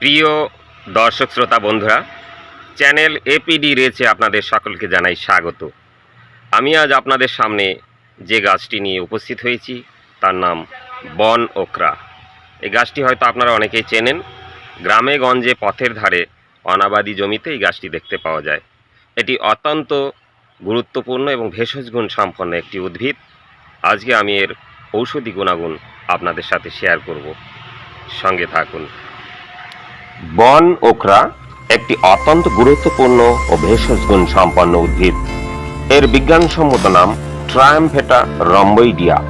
প্রিয় দর্শক শ্রোতা বন্ধুরা, চ্যানেল এপিডি রেচে আপনাদের সকলকে জানাই স্বাগত। আমি আজ আপনাদের সামনে যে গাছটি নিয়ে উপস্থিত হয়েছি, তার নাম বন ওকরা। এই গাছটি হয়তো আপনারা অনেকেই চেনেন, গ্রামে গঞ্জে পথের ধারে অনাবাদি জমিতে এই গাছটি দেখতে পাওয়া যায়। এটি অত্যন্ত গুরুত্বপূর্ণ এবং ভেষজ গুণ সম্পন্ন একটি উদ্ভিদ। আজকে আমি এর ঔষধি গুণাগুণ আপনাদের সাথে শেয়ার করব। সঙ্গে থাকুন। বন ওকরা একটি অত্যন্ত গুরুত্বপূর্ণ ও ভেষজ গুণ সম্পন্ন উদ্ভিদ। এর বিজ্ঞানসম্মত নাম ট্রায়ামফেটা রম্বইডিয়া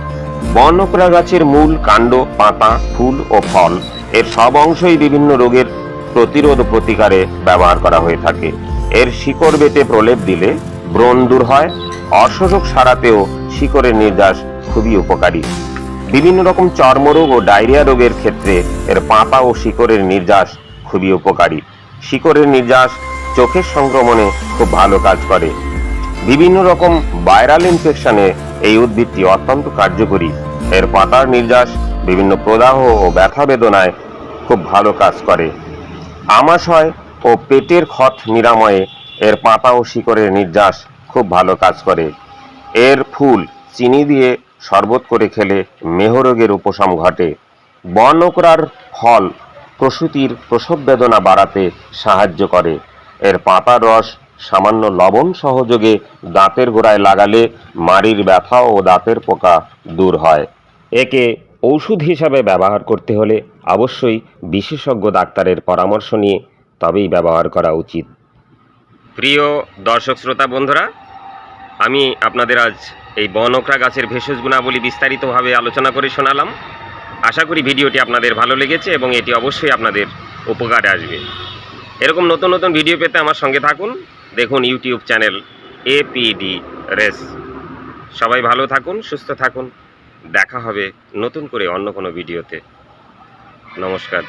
বন ওকরা গাছের মূল কাণ্ড, পাতা, ফুল ও ফল, এর সব অংশই বিভিন্ন রোগের প্রতিরোধ প্রতিকারে ব্যবহার করা হয়ে থাকে। এর শিকড় বেটে প্রলেপ দিলে ব্রণ দূর হয় অসুখ সারাতেও শিকড়ের নির্যাস খুবই উপকারী। বিভিন্ন রকম চর্মরোগ ও ডায়রিয়া রোগের ক্ষেত্রে এর পাতা ও শিকড়ের নির্যাস খুবই উপকারী। শিকড়ের নির্যাস চোখের সংক্রমণে খুব ভালো কাজ করে। বিভিন্ন রকম ভাইরাল ইনফেকশনে এই উদ্ভিদটি অত্যন্ত কার্যকরী। এর পাতার নির্যাস, বিভিন্ন প্রদাহ ও ব্যথা বেদনায় খুব ভালো কাজ করে। আমাশয় ও পেটের ক্ষত নিরাময়ে এর পাতা ও শিকড়ের নির্যাস খুব ভালো কাজ করে। এর ফুল চিনি দিয়ে শরবত করে খেলে মেহরোগের উপশম ঘটে। বর্ণকরার ফল প্রসূতির প্রসব বেদনা বাড়াতে সাহায্য করে। এর পাতার রস, সামান্য লবণ সহযোগে দাঁতের গোড়ায় লাগালে মাড়ির ব্যথা ও দাঁতের পোকা দূর হয়। একে ঔষধ হিসাবে ব্যবহার করতে হলে অবশ্যই বিশেষজ্ঞ ডাক্তারের পরামর্শ নিয়ে তবেই ব্যবহার করা উচিত। প্রিয় দর্শক শ্রোতা বন্ধুরা, আমি আপনাদের আজ এই বনকরা গাছের ভেষজ গুণাবলী বিস্তারিতভাবে আলোচনা করে শোনালাম। আশা করি ভিডিওটি আপনাদের ভালো লেগেছে এবং এটি অবশ্যই আপনাদের উপকারে আসবে। এরকম নতুন নতুন ভিডিও পেতে আমার সঙ্গে থাকুন। দেখুন ইউটিউব চ্যানেল এপিডি রেস। সবাই ভালো থাকুন, সুস্থ থাকুন। দেখা হবে নতুন করে অন্য কোনো ভিডিওতে। নমস্কার।